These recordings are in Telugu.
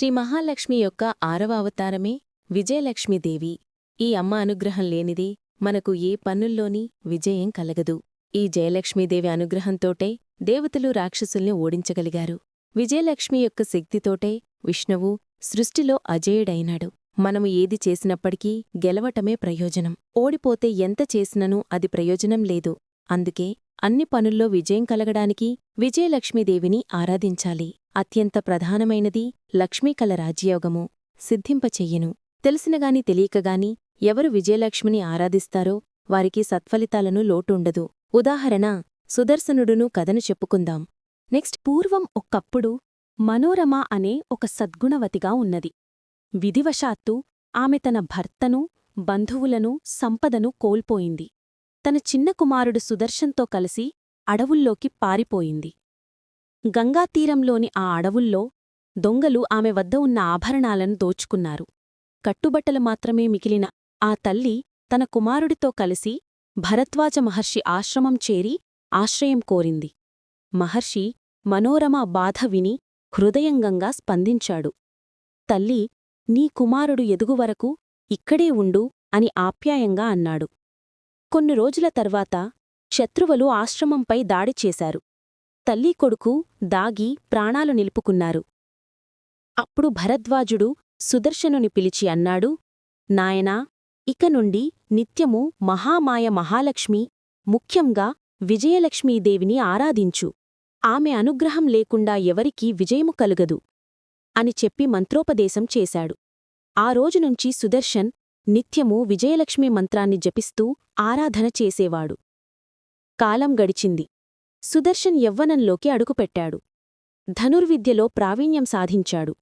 శ్రీ మహాలక్ష్మి యొక్క ఆరవ అవతారమే విజయలక్ష్మీదేవి. ఈ అమ్మ అనుగ్రహం లేనిది మనకు ఏ పనుల్లోని విజయం కలగదు. ఈ జయలక్ష్మీదేవి అనుగ్రహంతోటే దేవతలు రాక్షసుల్ని ఓడించగలిగారు. విజయలక్ష్మి యొక్క శక్తితోటే విష్ణువు సృష్టిలో అజేయుడైనాడు. మనము ఏది చేసినప్పటికీ గెలవటమే ప్రయోజనం. ఓడిపోతే ఎంత చేసిననూ అది ప్రయోజనం లేదు. అందుకే అన్ని పనుల్లో విజయం కలగడానికి విజయలక్ష్మీదేవిని ఆరాధించాలి. అత్యంత ప్రధానమైనది లక్ష్మీకల రాజ్యయోగము. సిద్ధింపచెయ్యను తెలిసినగాని తెలియకగాని ఎవరు విజయలక్ష్మిని ఆరాధిస్తారో వారికి సత్ఫలితాలను లోటుండదు. ఉదాహరణ సుదర్శనుడును కథను చెప్పుకుందాం. నెక్స్ట్ పూర్వం ఒక్కప్పుడు మనోరమ అనే ఒక సద్గుణవతిగా ఉన్నది. విధివశాత్తు ఆమె తన భర్తను బంధువులను సంపదను కోల్పోయింది. తన చిన్న కుమారుడు సుదర్శన్తో కలిసి అడవుల్లోకి పారిపోయింది. గంగాతీరంలోని ఆ అడవుల్లో దొంగలు ఆమె వద్ద ఉన్న ఆభరణాలను దోచుకున్నారు. కట్టుబట్టలు మాత్రమే మిగిలిన ఆ తల్లి తన కుమారుడితో కలిసి భరద్వాజ మహర్షి ఆశ్రమం చేరి ఆశ్రయం కోరింది. మహర్షి మనోరమ బాధ విని హృదయంగంగా స్పందించాడు. తల్లి నీ కుమారుడు ఎదుగువరకు ఇక్కడే ఉండు అని ఆప్యాయంగా అన్నాడు. కొన్ని రోజుల తర్వాత శత్రువులు ఆశ్రమంపై దాడి చేశారు. తల్లి కొడుకు దాగి ప్రాణాలు నిలుపుకున్నారు. అప్పుడు భరద్వాజుడు సుదర్శనుని పిలిచి అన్నాడు నాయనా ఇక నుండి నిత్యము మహామాయ మహాలక్ష్మి ముఖ్యంగా విజయలక్ష్మీదేవిని ఆరాధించు. ఆమె అనుగ్రహం లేకుండా ఎవరికీ విజయము కలుగదు అని చెప్పి మంత్రోపదేశం చేశాడు. ఆ రోజునుంచి సుదర్శన్ నిత్యము విజయలక్ష్మి మంత్రాన్ని జపిస్తూ ఆరాధన చేసేవాడు. కాలం గడిచింది. సుదర్శన్ యవ్వనంలోకి అడుగుపెట్టాడు. ధనుర్విద్యలో ప్రావీణ్యం సాధించాడు.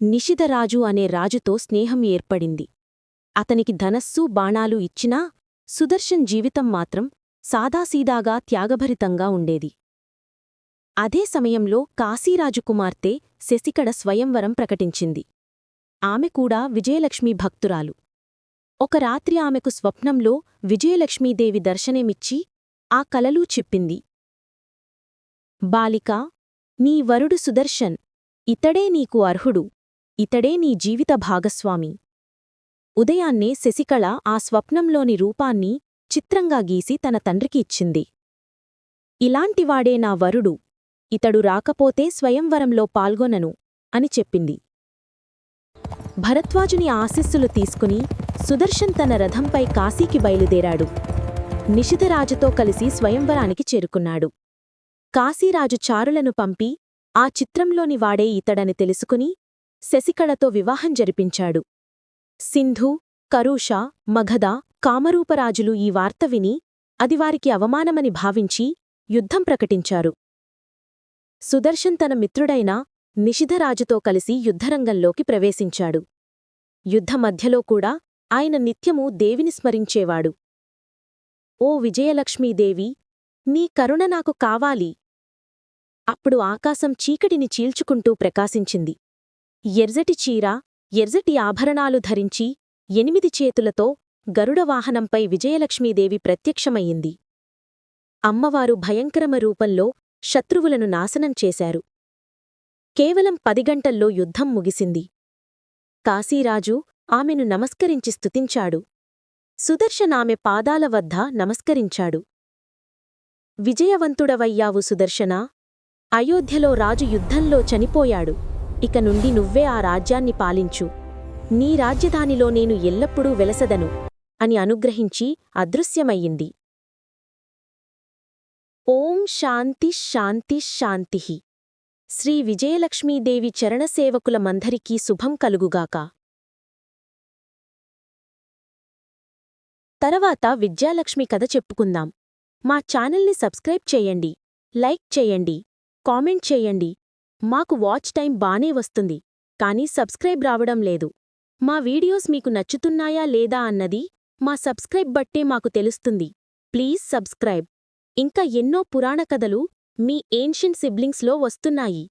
నిషిధరాజు అనే రాజుతో స్నేహం ఏర్పడింది. అతనికి ధనస్సు బాణాలు ఇచ్చినా సుదర్శన్ జీవితం మాత్రం సాదాసీదాగా త్యాగభరితంగా ఉండేది. అదే సమయంలో కాశీరాజు కుమార్తె శశికడ స్వయంవరం ప్రకటించింది. ఆమె కూడా విజయలక్ష్మీ భక్తురాలు. ఒక రాత్రి ఆమెకు స్వప్నంలో విజయలక్ష్మీదేవి దర్శనమిచ్చి ఆ కలలూ చెప్పింది. బాలికా నీ వరుడు సుదర్శన్ ఇతడే నీకు అర్హుడు ఇతడే నీ జీవిత భాగస్వామి. ఉదయాన్నే శశికళ ఆ స్వప్నంలోని రూపాన్ని చిత్రంగా గీసి తన తండ్రికి ఇచ్చింది. ఇలాంటివాడే నా వరుడు ఇతడు రాకపోతే స్వయంవరంలో పాల్గొనను అని చెప్పింది. భరద్వాజుని ఆశీస్సులు తీసుకుని సుదర్శన్ తన రథంపై కాశీకి బయలుదేరాడు. నిషిధరాజుతో కలిసి స్వయంవరానికి చేరుకున్నాడు. కాశీరాజు చారులను పంపి ఆ చిత్రంలోని వాడే ఇతడని తెలుసుకుని శశికళతో వివాహం జరిపించాడు. సింధు కరూష మగధ కామరూపరాజులు ఈ వార్త విని అది వారికి అవమానమని భావించి యుద్ధం ప్రకటించారు. సుదర్శన్ తన మిత్రుడైన నిషిధరాజుతో కలిసి యుద్ధరంగంలోకి ప్రవేశించాడు. యుద్ధ మధ్యలో కూడా ఆయన నిత్యమూ దేవిని స్మరించేవాడు. ఓ విజయలక్ష్మీదేవి నీ కరుణ నాకు కావాలి. అప్పుడు ఆకాశం చీకటిని చీల్చుకుంటూ ప్రకాశించింది. ఎర్జటి చీర ఎర్జటి ఆభరణాలు ధరించి ఎనిమిది చేతులతో గరుడవాహనంపై విజయలక్ష్మీదేవి ప్రత్యక్షమయ్యింది. అమ్మవారు భయంకరమ రూపంలో శత్రువులను నాశనం చేశారు. కేవలం పది గంటల్లో యుద్ధం ముగిసింది. కాశీరాజు ఆమెను నమస్కరించి స్తుతించాడు. సుదర్శనామె పాదాల వద్ద నమస్కరించాడు. విజయవంతుడవయ్యావు సుదర్శనా. అయోధ్యలో రాజు యుద్ధంలో చనిపోయాడు. ఇక నుండి నువ్వే ఆ రాజ్యాన్ని పాలించు. నీ రాజ్యధానిలో నేను ఎల్లప్పుడూ వెలసదను అని అనుగ్రహించి అదృశ్యమయ్యింది. ఓం శాంతి శాంతి శాంతి. శ్రీ విజయలక్ష్మీదేవి చరణసేవకులమందరికీ శుభం కలుగుగాక. తరవాత విద్యాలక్ష్మి కథ చెప్పుకుందాం. మా ఛానల్ని సబ్స్క్రైబ్ చేయండి లైక్ చేయండి కామెంట్ చేయండి. మాకు వాచ్ టైం బానే వస్తుంది కానీ సబ్స్క్రైబ్ రావడం లేదు. మా వీడియోస్ మీకు నచ్చుతున్నాయా లేదా అన్నది మా సబ్స్క్రైబ్ బట్టే మాకు తెలుస్తుంది. Please subscribe. ఇంకా ఎన్నో పురాణ కథలు మీ ఏన్షియంట్ సిబ్లింగ్స్లో వస్తున్నాయి.